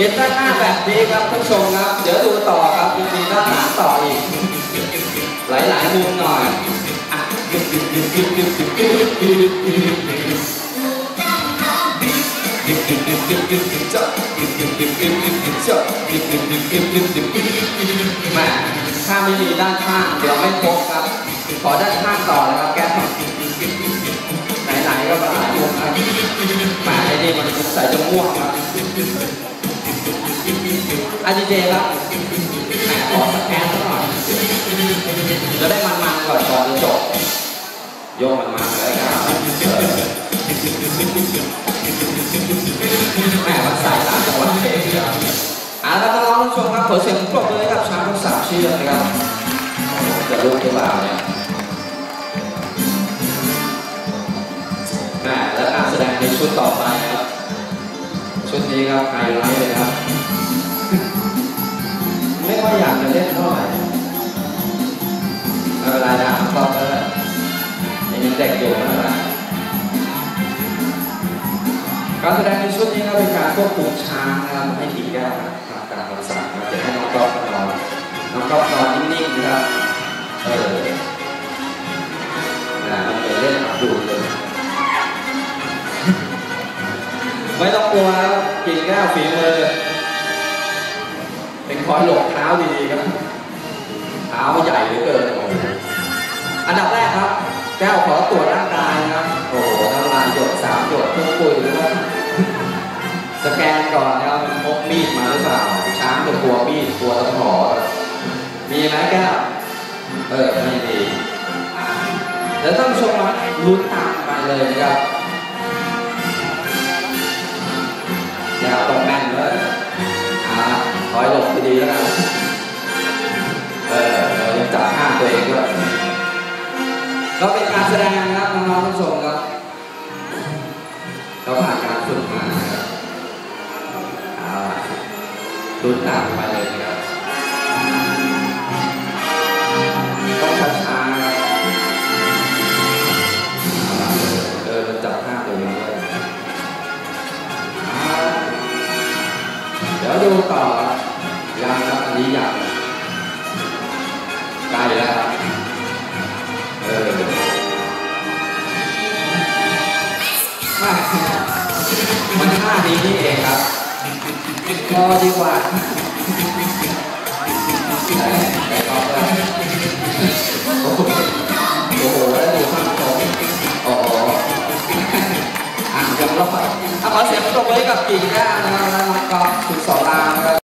เห็นด้านหน้าแบบนี้ครับท่านผู้ชมครับ เดี๋ยวดูต่อครับมีด้านหลังต่ออีก หลายๆมุมหน่อยอะแหม่ถ้าไม่มีด้านข้างเดี๋ยวไม่ครบครับ ขอด้านข้างต่อเลยครับแก้ไหนๆก็มาหลายมุมครับแหม่ไอ้นี่มันสงสัยจะง่วงครับ อาดีเจครับแหมขอสแกนสักหน่อยจะได้มันๆก่อนก่อนจะจบโยกมันๆเลยครับแหม่มันสายตามจังหวะเพลงครับอ่าแล้วน้องผู้ชมครับขอเสียงปรบมือให้กับช้างทั้งสามเชือกนะครับจะลุกหรือเปล่าเนี่ยแหม่แล้วการแสดงในชุดต่อไปครับชุดนี้ครับไฮไลท์เลยครับ ค่อยอยากจะเล่นเท่าไหร่ไม่เป็นไรนะก็เออยังเด็กอยู่ไม่เป็นไรการแสดงในชุดนี้ก็เป็นการควบคุมช้างนะครับให้ตีแก้วนะครับตามการปรักษาครับเดี๋ยวให้น้องก๊อฟนอนน้องก๊อฟนอนนิ่งๆนะครับเออนะมันเหมือนเล่นอับดูเลย ไม่ต้องกลัวครับกินแก้วฝีมือ คอยหลบเท้าดีๆครับเท้าใหญ่เหลือเกินโอ้โหอันดับแรกครับ แก้วขอตรวจร่างกายนะครับ โอ้โหน้ำลายหยดสามหยดทุกปุยหรือว่าสแกนก่อนนะครับมันพกมีดมาหรือเปล่า ช้างจะกลัวมีดกลัวตะขอมีไหมแก้วเออไม่มีอะเดี๋ยวท่านชมมาลุ้นตามไปเลยนะครับแก้วต้องแม่นเลยอ่าคอยหลบ ดีๆแล้วกันเออเรายังจับห้าตัวเองด้วยก็เป็นการแสดงนะครับน้องๆทุกชมครับเราผ่านการฝึกมาครับอาล่ะรุ่นตามไปเลยครับต้องช้าๆครับเออจับห้าตัวเองด้วยเอาล่ะเดี๋ยวดูต่อครับ รับอันนี้ยังใกล้แล้วเออมันท่านี้นี่เองครับรอดีกว่าแล้วโอ้โหโอ้โหแล้วดูข้างตรงโอ้โหอะยังรอดอะขอเสียงปรบมือกับกิ่งก้านะครับแล้วก็คุณสอนรามครับ